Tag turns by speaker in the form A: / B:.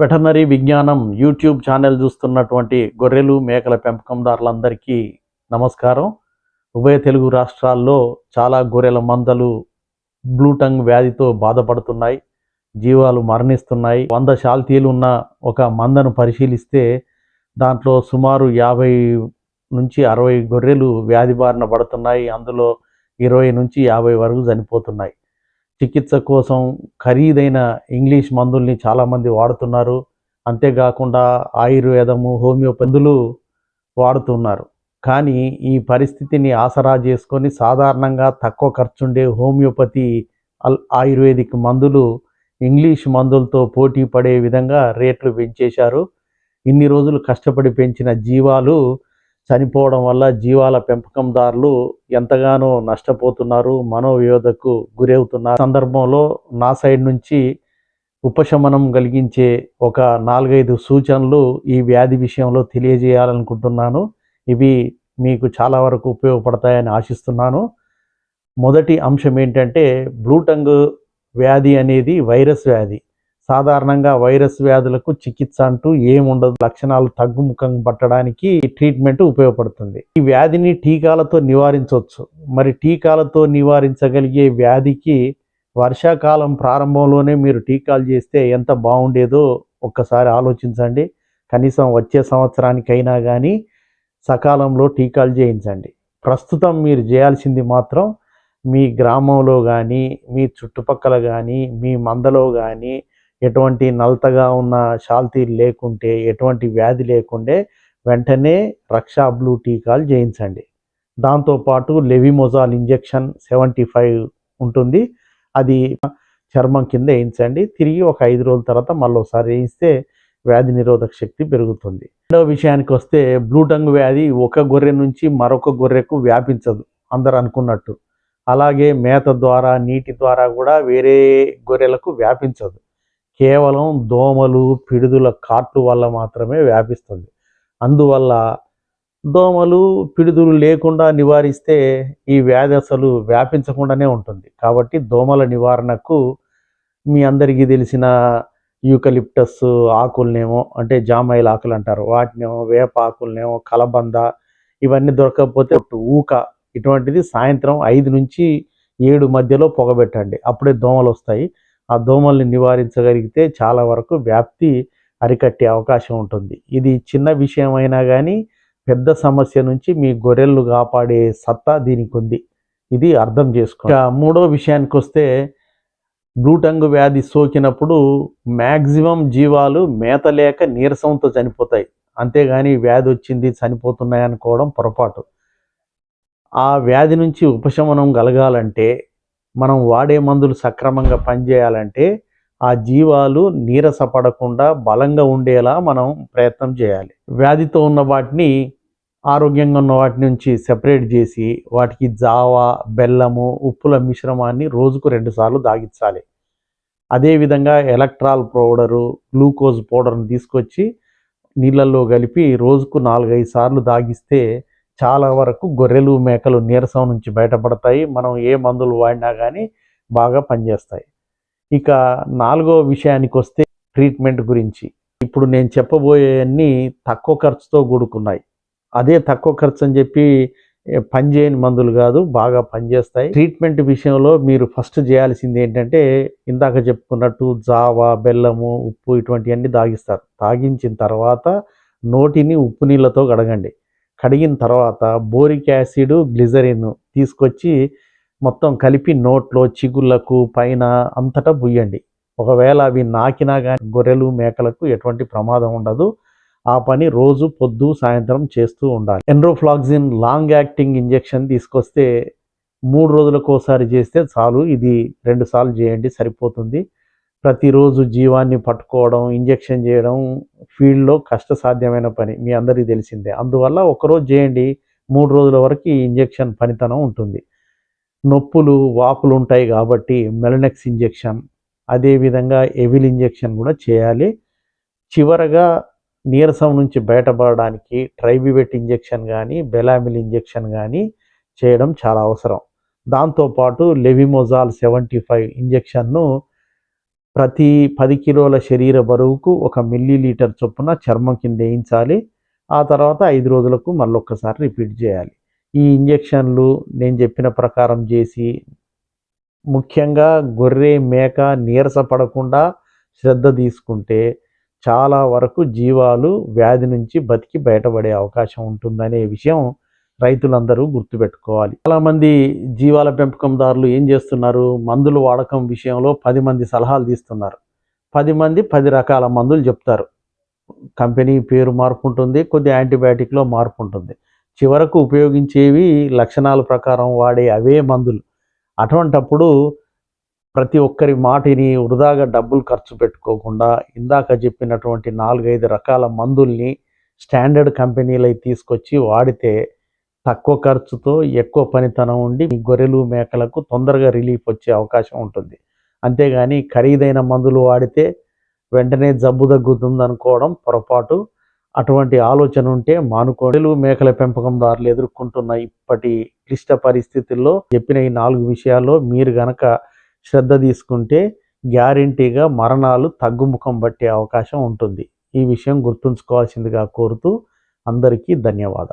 A: Veterinary విజ్ఞానం YouTube channel చూస్తున్నటువంటి గొర్రెలు మేకల పెంపకందారులందరికీ నమస్కారం. ఉభయ తెలుగు రాష్ట్రాల్లో చాలా గొర్రెల మందలు బ్లూటంగ్ వ్యాధితో బాధపడుతున్నాయి జీవాలు మరణిస్తున్నాయి. వంద శాల్తీలు ఉన్న ఒక మందను పరిశీలిస్తే దాంట్లో సుమారు యాభై నుంచి అరవై గొర్రెలు వ్యాధి బారిన పడుతున్నాయి. అందులో ఇరవై నుంచి యాభై వరకు చనిపోతున్నాయి. చికిత్స కోసం ఖరీదైన ఇంగ్లీష్ మందుల్ని చాలామంది వాడుతున్నారు. అంతేకాకుండా ఆయుర్వేదము హోమియోపతులు వాడుతున్నారు. కానీ ఈ పరిస్థితిని ఆసరా చేసుకొని సాధారణంగా తక్కువ ఖర్చుండే హోమియోపతి అల్ ఆయుర్వేదిక్ మందులు ఇంగ్లీష్ మందులతో పోటీ పడే విధంగా రేట్లు పెంచేశారు. ఇన్ని రోజులు కష్టపడి పెంచిన జీవాలు చనిపోవడం వల్ల జీవాల పెంపకందారులు ఎంతగానో నష్టపోతున్నారు మనోవ్యోధకు గురవుతున్నారు. సందర్భంలో నా సైడ్ నుంచి ఉపశమనం కలిగించే ఒక నాలుగైదు సూచనలు ఈ వ్యాధి విషయంలో తెలియజేయాలనుకుంటున్నాను. ఇవి మీకు చాలా వరకు ఉపయోగపడతాయని ఆశిస్తున్నాను. మొదటి అంశం ఏంటంటే బ్లూటంగ్ వ్యాధి అనేది వైరస్ వ్యాధి. సాధారణంగా వైరస్ వ్యాధులకు చికిత్స అంటూ ఏముండదు. లక్షణాలు తగ్గుముఖం పట్టడానికి ట్రీట్మెంట్ ఉపయోగపడుతుంది. ఈ వ్యాధిని టీకాలతో నివారించవచ్చు. మరి టీకాలతో నివారించగలిగే వ్యాధికి వర్షాకాలం ప్రారంభంలోనే మీరు టీకాలు చేస్తే ఎంత బాగుండేదో ఒక్కసారి ఆలోచించండి. కనీసం వచ్చే సంవత్సరానికైనా కానీ సకాలంలో టీకాలు చేయించండి. ప్రస్తుతం మీరు చేయాల్సింది మాత్రం మీ గ్రామంలో కానీ మీ చుట్టుపక్కల కానీ మీ మందలో కానీ ఎటువంటి నలతగా ఉన్న శాల్తీలు లేకుంటే ఎటువంటి వ్యాధి లేకుండే వెంటనే రక్షా బ్లూ టీకాలు చేయించండి. దాంతోపాటు లెవిమోజాల్ ఇంజెక్షన్ సెవెంటీ ఫైవ్ ఉంటుంది. అది చర్మం కింద వేయించండి. తిరిగి ఒక ఐదు రోజుల తర్వాత మళ్ళీ ఒకసారి వేయిస్తే వ్యాధి నిరోధక శక్తి పెరుగుతుంది. రెండవ విషయానికి వస్తే బ్లూటంగ్ వ్యాధి ఒక గొర్రె నుంచి మరొక గొర్రెకు వ్యాపించదు అందరు అనుకున్నట్టు. అలాగే మేత ద్వారా నీటి ద్వారా కూడా వేరే గొర్రెలకు వ్యాపించదు. కేవలం దోమలు పిడుదుల కాట్లు వల్ల మాత్రమే వ్యాపిస్తుంది. అందువల్ల దోమలు పిడుదులు లేకుండా నివారిస్తే ఈ వ్యాధి అసలు వ్యాపించకుండానే ఉంటుంది. కాబట్టి దోమల నివారణకు మీ అందరికీ తెలిసిన యూకలిప్టస్ ఆకులనేమో అంటే జామాయిల్ ఆకులు అంటారు. వాటినేమో వేప ఆకులనేమో కలబంద ఇవన్నీ దొరకకపోతే ఊక ఇటువంటిది సాయంత్రం ఐదు నుంచి ఏడు మధ్యలో పొగబెట్టండి అప్పుడే దోమలు వస్తాయి ఆ దోమల్ని నివారించగలిగితే చాలా వరకు వ్యాప్తి అరికట్టే అవకాశం ఉంటుంది. ఇది చిన్న విషయం అయినా కానీ పెద్ద సమస్య నుంచి మీ గొర్రెలు కాపాడే సత్తా దీనికి ఉంది. ఇది అర్థం చేసుకో మూడో విషయానికి వస్తే బ్లూటంగు వ్యాధి సోకినప్పుడు మ్యాక్సిమం జీవాలు మేత లేక నీరసంతో చనిపోతాయి. అంతేగాని వ్యాధి వచ్చింది చనిపోతున్నాయి అనుకోవడం పొరపాటు. ఆ వ్యాధి నుంచి ఉపశమనం కలగాలంటే మనం వాడే మందులు సక్రమంగా పనిచేయాలంటే ఆ జీవాలు నీరసపడకుండా బలంగా ఉండేలా మనం ప్రయత్నం చేయాలి. వ్యాధితో ఉన్న వాటిని ఆరోగ్యంగా ఉన్న వాటి నుంచి సెపరేట్ చేసి వాటికి జావా బెల్లము ఉప్పుల మిశ్రమాన్ని రోజుకు రెండుసార్లు దాగించాలి. అదేవిధంగా ఎలక్ట్రాల్ పౌడరు గ్లూకోజ్ పౌడర్ని తీసుకొచ్చి నీళ్ళల్లో కలిపి రోజుకు నాలుగైదు సార్లు దాగిస్తే చాలా వరకు గొర్రెలు మేకలు నీరసం నుంచి బయటపడతాయి. మనం ఏ మందులు వాడినా కానీ బాగా పనిచేస్తాయి. ఇక నాలుగో విషయానికి వస్తే ట్రీట్మెంట్ గురించి. ఇప్పుడు నేను చెప్పబోయేవన్నీ తక్కువ ఖర్చుతో కూడుకున్నాయి. అదే తక్కువ ఖర్చు అని చెప్పి పనిచేయని మందులు కాదు బాగా పనిచేస్తాయి ట్రీట్మెంట్ విషయంలో మీరు ఫస్ట్ చేయాల్సింది ఏంటంటే ఇందాక చెప్పుకున్నట్టు జావా బెల్లము ఉప్పు ఇటువంటివన్నీ తాగిస్తారు. తాగించిన తర్వాత నోటిని ఉప్పు నీళ్ళతో కడగండి. కడిగిన తర్వాత బోరిక్ యాసిడ్ గ్లిజరిన్ తీసుకొచ్చి మొత్తం కలిపి నోట్లో చిగుళ్ళకు పైన అంతటా బుయ్యండి. ఒకవేళ అవి నాకినా కానీ గొర్రెలు మేకలకు ఎటువంటి ప్రమాదం ఉండదు. ఆ పని రోజు పొద్దు సాయంత్రం చేస్తూ ఉండాలి. ఎన్రోఫ్లాక్సిన్ లాంగ్ యాక్టింగ్ ఇంజెక్షన్ తీసుకొస్తే మూడు రోజులకు ఒకసారి చేస్తే చాలు. ఇది రెండు సార్లు చేయండి సరిపోతుంది. ప్రతిరోజు జీవాన్ని పట్టుకోవడం ఇంజెక్షన్ చేయడం ఫీల్డ్లో కష్టసాధ్యమైన పని మీ అందరికీ తెలిసిందే. అందువల్ల ఒకరోజు చేయండి మూడు రోజుల వరకు ఈ ఇంజెక్షన్ పనితనం ఉంటుంది. నొప్పులు వాపులు ఉంటాయి కాబట్టి మెలనెక్స్ ఇంజెక్షన్ అదేవిధంగా ఎవిల్ ఇంజెక్షన్ కూడా చేయాలి. చివరగా నీరసం నుంచి బయటపడడానికి ట్రైబివెట్ ఇంజెక్షన్ కానీ బెలామిల్ ఇంజెక్షన్ కానీ చేయడం చాలా అవసరం. దాంతోపాటు లెవిమోజాల్ సెవెంటీ ఫైవ్ ఇంజెక్షన్ను ప్రతి పది కిలోల శరీర బరువుకు ఒక మిల్లీ లీటర్ చొప్పున చర్మం కింద వేయించాలి. ఆ తర్వాత ఐదు రోజులకు మళ్ళొక్కసారి రిపీట్ చేయాలి. ఈ ఇంజెక్షన్లు నేను చెప్పిన ప్రకారం చేసి ముఖ్యంగా గొర్రె మేక నీరసపడకుండా శ్రద్ధ తీసుకుంటే చాలా వరకు జీవాలు వ్యాధి నుంచి బతికి బయటపడే అవకాశం ఉంటుందనే విషయం రైతులందరూ గుర్తుపెట్టుకోవాలి. చాలామంది జీవాల పెంపకందారులు ఏం చేస్తున్నారు? మందులు వాడకం విషయంలో పది మంది సలహాలు తీస్తున్నారు. పది మంది పది రకాల మందులు చెప్తారు. కంపెనీ పేరు మార్పు ఉంటుంది కొద్ది యాంటీబయాటిక్లో మార్పు ఉంటుంది చివరకు ఉపయోగించేవి లక్షణాల ప్రకారం వాడే అవే మందులు. అటువంటప్పుడు ప్రతి ఒక్కరి మాటిని వృధాగా డబ్బులు ఖర్చు పెట్టుకోకుండా ఇందాక చెప్పినటువంటి నాలుగైదు రకాల మందుల్ని స్టాండర్డ్ కంపెనీలై తీసుకొచ్చి వాడితే తక్కువ ఖర్చుతో ఎక్కువ పనితనం ఉండి మీ గొర్రెలు మేకలకు తొందరగా రిలీఫ్ వచ్చే అవకాశం ఉంటుంది. అంతేగాని ఖరీదైన మందులు వాడితే వెంటనే జబ్బు తగ్గుతుంది అనుకోవడం పొరపాటు. అటువంటి ఆలోచన ఉంటే మానుకోడలు మేకల పెంపకందారులు ఎదుర్కొంటున్న ఇప్పటి క్లిష్ట పరిస్థితుల్లో చెప్పిన ఈ నాలుగు విషయాల్లో మీరు గనక శ్రద్ధ తీసుకుంటే గ్యారంటీగా మరణాలు తగ్గుముఖం పట్టే అవకాశం ఉంటుంది. ఈ విషయం గుర్తుంచుకోవాల్సిందిగా కోరుతూ అందరికీ ధన్యవాదాలు.